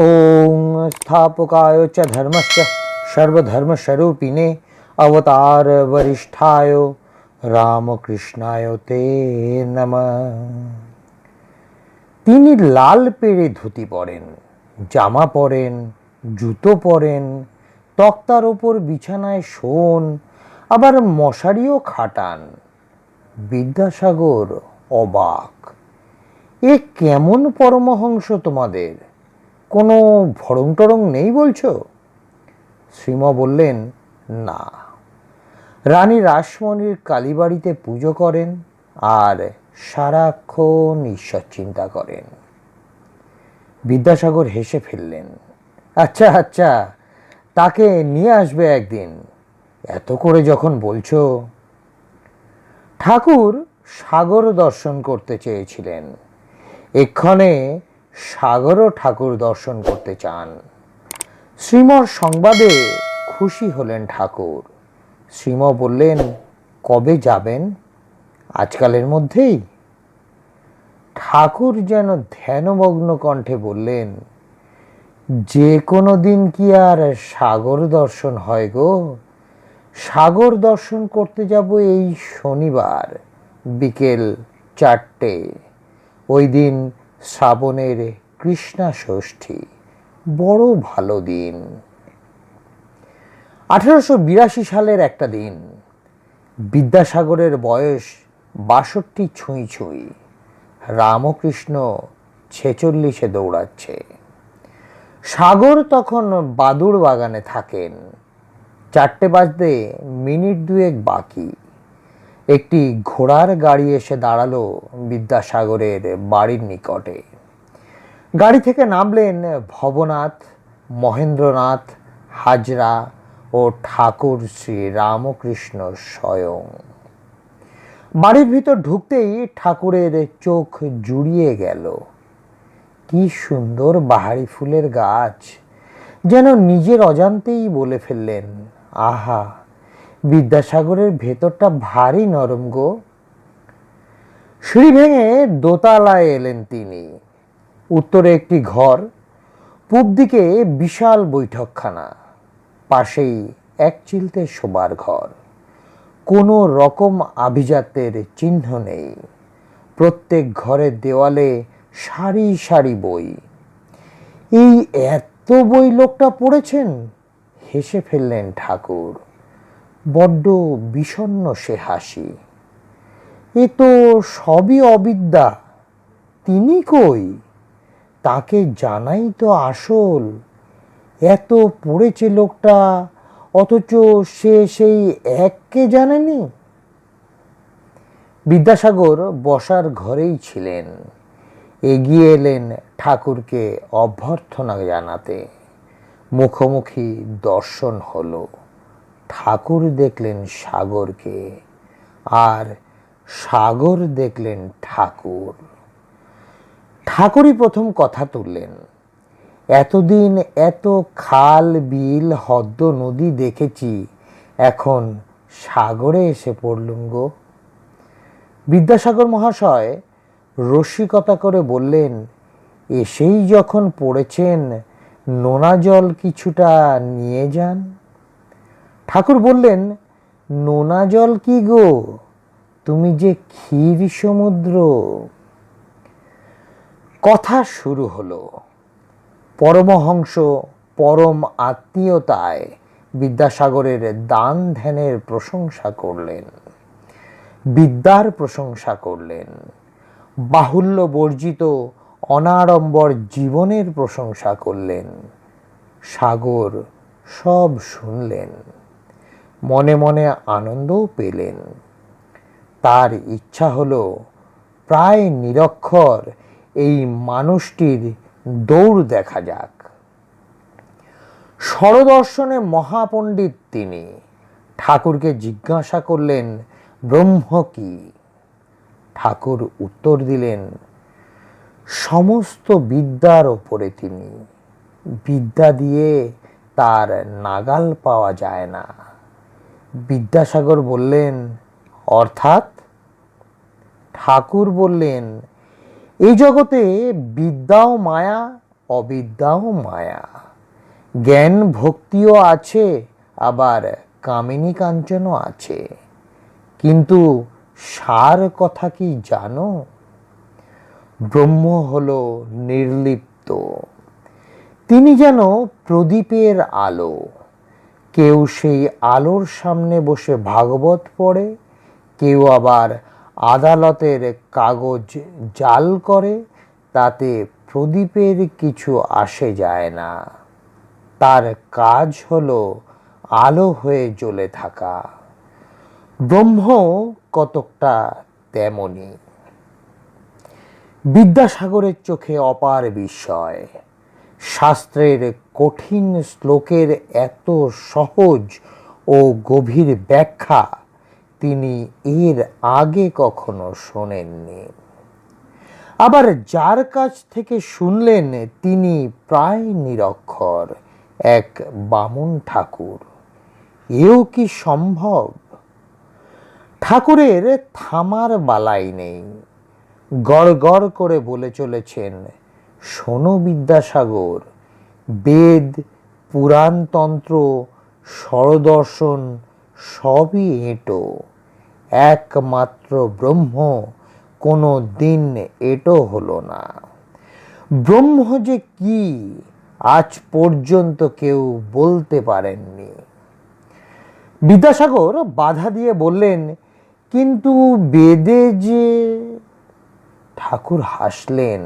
ॐ स्थापकाय च धर्मस्य सर्वधर्मस्वरूपिणे अवतारवरिष्ठाय রামকৃষ্ণায় তে নমঃ তিনি লাল পেড়ে ধুতি পরেন জামা পরেন জুতো পরেন তক্তার ওপর বিছানায় শোন আবার মশারিও খাটান বিদ্যাসাগর অবাক এ কেমন পরমহংস তোমাদের কোনো ভরং টরং নেই বলছো? শ্রীম বললেন, না। রানী রাসমণির কালীবাড়িতে পুজো করেন আর সারাক্ষণ ঈশ্বর চিন্তা করেন। বিদ্যাসাগর হেসে ফেললেন আচ্ছা আচ্ছা তাকে নিয়ে আসবে একদিন। এত করে যখন বলছো? ঠাকুর সাগর দর্শন করতে চেয়েছিলেন। এক্ষণে সাগরও ঠাকুর দর্শন করতে চান। শ্রীমর সংবাদে খুশি হলেন ঠাকুর। শ্রীম বললেন, কবে যাবেন? আজকালের মধ্যেই? ঠাকুর যেন ধ্যানমগ্ন কণ্ঠে বললেন, যে কোনো দিন কি আর সাগর দর্শন হয় গো? সাগর দর্শন করতে যাব এই শনিবার, বিকেল চারটে। ওই দিন শ্রাবণের কৃষ্ণা ষষ্ঠী, বড় ভালো দিন। আঠারোশো বিরাশি সালের একটা দিন, বিদ্যাসাগরের বয়স বাষট্টি ছুঁই ছুঁই, রামকৃষ্ণ ছেচল্লিশে দৌড়াচ্ছে। সাগর তখন বাদুর বাগানে থাকেন, চারটে বাজতে মিনিট দুয়েক বাকি। একটি ঘোড়ার গাড়ি এসে দাঁড়াল বিদ্যাসাগরের বাড়ির নিকটে। গাড়ি থেকে নামলেন ভবনাথ, মহেন্দ্রনাথ, হাজরা ও ঠাকুর শ্রী রামকৃষ্ণ স্বয়ং। বাড়ির ভিতর ঢুকতেই ঠাকুরের চোখ জুড়িয়ে গেল। কি সুন্দর বাহারি ফুলের গাছ, যেন নিজের অজান্তেই বলে ফেললেন, আহা বিদ্যাসাগরের ভেতরটা ভারী নরম গো। সিঁড়ি ভেঙে দোতলায় এলেন তিনি। উত্তরে একটি ঘর, পূব দিকে বিশাল বৈঠকখানা, পাশেই এক চিলতে শোবার ঘর। কোনো রকম আভিজাত্যের চিহ্ন নেই। প্রত্যেক ঘরের দেওয়ালে সারি সারি বই। এই এত বই লোকটা পড়েছেন? হেসে ফেললেন ঠাকুর। বড্ড বিষণ্ণ সে হাসি। এ তো সবই অবিদ্যা, তিনি কই? তাকে জানাই তো আসল। এত পড়েছে লোকটা, অথচ সে সেই এককে জানেনি? বিদ্যাসাগর বসার ঘরেই ছিলেন। এগিয়ে এলেন ঠাকুরকে অভ্যর্থনা জানাতে। মুখোমুখি দর্শন হলো। ঠাকুর দেখলেন সাগরকে আর সাগর দেখলেন ঠাকুর। ঠাকুরই প্রথম কথা তুললেন, এতদিন এত খাল, বিল হদ্দ নদী দেখেছি, এখন সাগরে এসে পড়লুম গো। বিদ্যাসাগর মহাশয় রসিকতা করে বললেন, এসেই যখন পড়েছেন, নোনা জল কিছুটা নিয়ে যান। ঠাকুর বললেন, নোনা জল কি গো? তুমি যে ক্ষীর সমুদ্র। কথা শুরু হলো। পরমহংস পরম আত্মীয়তায় বিদ্যাসাগরের দান ধ্যানের প্রশংসা করলেন। বিদ্যার প্রশংসা করলেন। বাহুল্য বর্জিত অনাড়ম্বর জীবনের প্রশংসা করলেন। সাগর সব শুনলেন। মনে মনে আনন্দও পেলেন। তার ইচ্ছা হল প্রায় নিরক্ষর এই মানুষটির দৌড় দেখা যাক। স্বরদর্শনে মহাপণ্ডিত তিনি। ঠাকুরকে জিজ্ঞাসা করলেন, ব্রহ্ম কি? ঠাকুর উত্তর দিলেন, সমস্ত বিদ্যার ওপরে তিনি। বিদ্যা দিয়ে তার নাগাল পাওয়া যায় না। বিদ্যাসাগর বললেন, অর্থাৎ ঠাকুর বললেন, এই জগতে বিদ্যা ও মায়া, অবিদ্যাও মায়া। জ্ঞান ভক্তিও আছে, আবার কামিনী কাঞ্চনও আছে। কিন্তু সার কথা কি জানো? ব্রহ্ম হল নির্লিপ্ত। তিনি যেন প্রদীপের আলো কেউ সেই আলোর সামনে বসে ভাগবত পড়ে, কেউ আবার আদালতের কাগজ জাল করে, তাতে প্রদীপের কিছু আসে যায় না। তার কাজ হলো আলো হয়ে জ্বলে থাকা। ব্রহ্ম কতকটা তেমনি। বিদ্যাসাগরের চোখে অপার বিস্ময়। শাস্ত্রের কঠিন শ্লোকের এত সহজ ও গভীর ব্যাখ্যা তিনি এর আগে কখনো শোনেননি। আবার যার কাছ থেকে শুনলেন, তিনি প্রায় নিরক্ষর এক বামুন ঠাকুর। এও কি সম্ভব? ঠাকুরের থামার বালাই নেই। গড় গড় করে বলে চলেছেন, শোনো বিদ্যাসাগর বেদ, পুরাণতন্ত্র, স্বরদর্শন সবই এঁটো। একমাত্র ব্রহ্ম, কোনো দিন এটো হলো না। ব্রহ্ম যে কি, আজ পর্যন্ত কেউ বলতে পারেননি। বিদ্যাসাগর বাধা দিয়ে বললেন, কিন্তু বেদে যে ঠাকুর হাসলেন,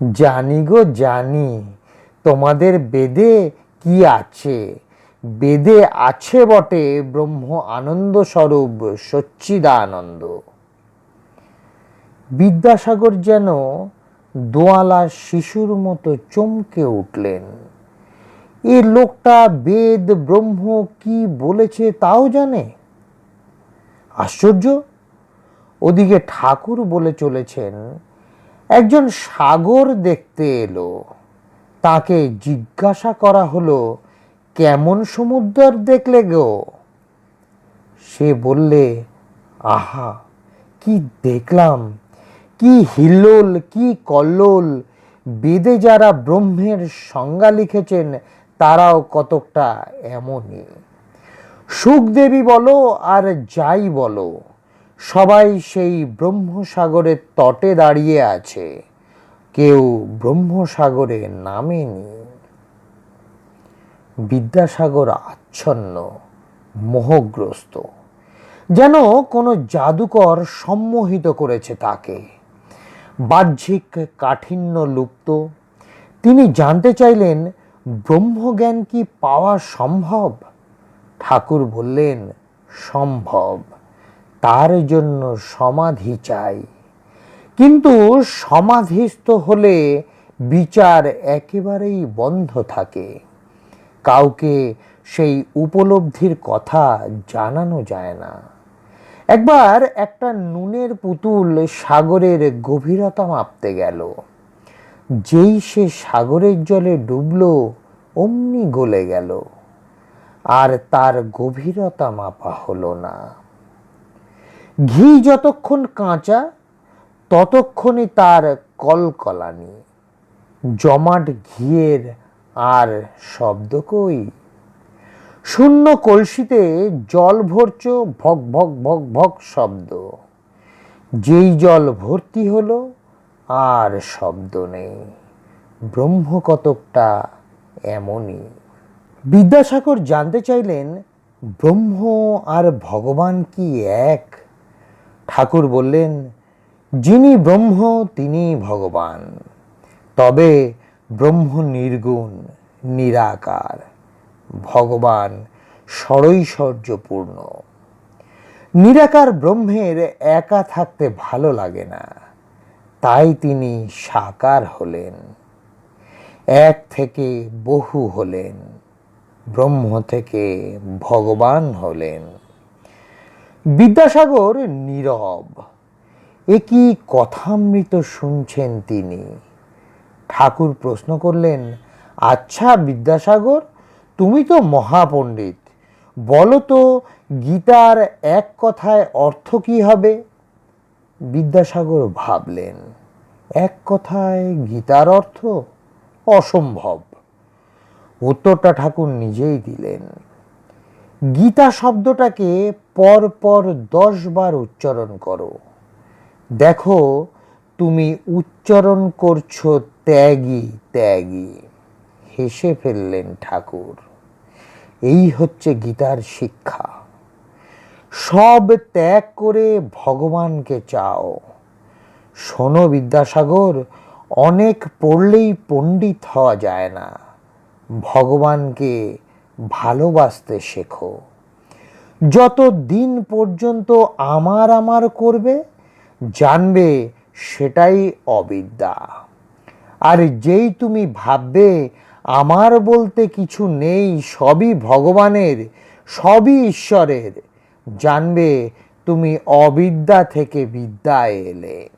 জানি গো জানি তোমাদের বেদে কি আছে? বেদে আছে বটে ব্রহ্ম আনন্দ স্বরূপ সচ্চিদানন্দ। বিদ্যাসাগর যেন দোয়ালা শিশুর মতো চমকে উঠলেন। এ লোকটা বেদ, ব্রহ্ম কি বলেছে তাও জানে? আশ্চর্য! ওদিকে ঠাকুর বলে চলেছেন, একজন সাগর দেখতে এলো। তাকে জিজ্ঞাসা করা হলো, কেমন সমুদ্র দেখলে গো? সে বললে, আহা, কি দেখলাম, কি হিল্লোল, কি কল্লোল, বেদে যারা ব্রহ্মের সংজ্ঞা লিখেছেন, তারাও কতকটা এমনই। সুখদেবী বলো আর যাই বলো, সবাই সেই ব্রহ্মসাগরের তটে দাঁড়িয়ে আছে। কেউ ব্রহ্মসাগরে নামেনি। বিদ্যাসাগর আচ্ছন্ন, মোহগ্রস্ত। যেন কোনো জাদুকর সম্মোহিত করেছে তাকে। বাহ্যিক কাঠিন্য লুপ্ত। তিনি জানতে চাইলেন, ব্রহ্মজ্ঞান কি পাওয়া সম্ভব? ঠাকুর বললেন, সম্ভব। তার জন্য সমাধি চাই। কিন্তু সমাধিস্থ হলে বিচার একেবারেই বন্ধ থাকে। কাউকে সেই উপলব্ধির কথা জানানো যায় না। একবার একটা নুনের পুতুল সাগরের গভীরতা মাপতে গেল। যেই সে সাগরের জলে ডুবলো, অমনি গলে গেল। আর তার গভীরতা মাপা হলো না। ঘি যতক্ষণ কাঁচা ততক্ষণই তার কলকলানি, জমাট ঘিয়ের আর শব্দ কই? শূন্য কলসিতে জল ভরছ ভক ভক ভক ভক শব্দ। যেই জল ভর্তি হলো, আর শব্দ নেই। ব্রহ্ম কতকটা এমনই। বিদ্যাসাগর জানতে চাইলেন, ব্রহ্ম আর ভগবান কি এক? ঠাকুর বললেন যিনি ব্রহ্ম, তিনি ভগবান। তবে ব্রহ্ম নির্গুণ, নিরাকার। ভগবান ষড়ৈশ্বর্যপূর্ণ নিরাকার ব্রহ্মের একা থাকতে ভালো লাগে না। তাই তিনি সাকার হলেন। এক থেকে বহু হলেন। ব্রহ্ম থেকে ভগবান হলেন। বিদ্যাসাগর নীরব। এ কি কথামৃত শুনছেন তিনি। ঠাকুর প্রশ্ন করলেন আচ্ছা বিদ্যাসাগর, তুমি তো মহাপণ্ডিত। বলো তো, গীতার এক কথায় অর্থ কি হবে? বিদ্যাসাগর ভাবলেন, এক কথায় গীতার অর্থ অসম্ভব। উত্তরটা ঠাকুর নিজেই দিলেন, গীতা শব্দটাকে পর পর দশ বার উচ্চারণ করো। দেখো, তুমি উচ্চারণ করছ ত্যাগী ত্যাগী। হেসে ফেললেন ঠাকুর। এই হচ্ছে গীতার শিক্ষা। সব ত্যাগ করে ভগবানকে চাও। শোনো বিদ্যাসাগর, অনেক পড়লেই পণ্ডিত হওয়া যায় না। ভগবানকে ভালোবাসতে শেখো। যত দিন পর্যন্ত আমার আমার করবে জানবে সেটাই অবিদ্যা। আর যেই তুমি ভাববে, আমার বলতে কিছু নেই, সবই ভগবানের, সবই ঈশ্বরের। জানবে তুমি অবিদ্যা থেকে বিদ্যা এলে।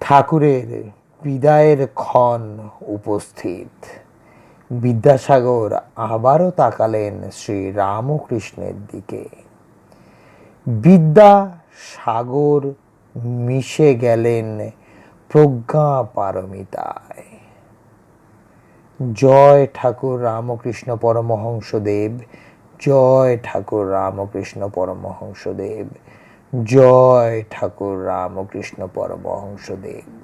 ঠাকুরের বিদায়ের ক্ষণ উপস্থিত। বিদ্যাসাগর আবারও তাকালেন শ্রী রামকৃষ্ণের দিকে। বিদ্যা সাগর মিশে গেলেন প্রজ্ঞা পারমিতায়। জয় ঠাকুর রামকৃষ্ণ পরমহংসদেব, জয় ঠাকুর রামকৃষ্ণ পরমহংসদেব, জয় ঠাকুর রামকৃষ্ণ পরমহংসদেব।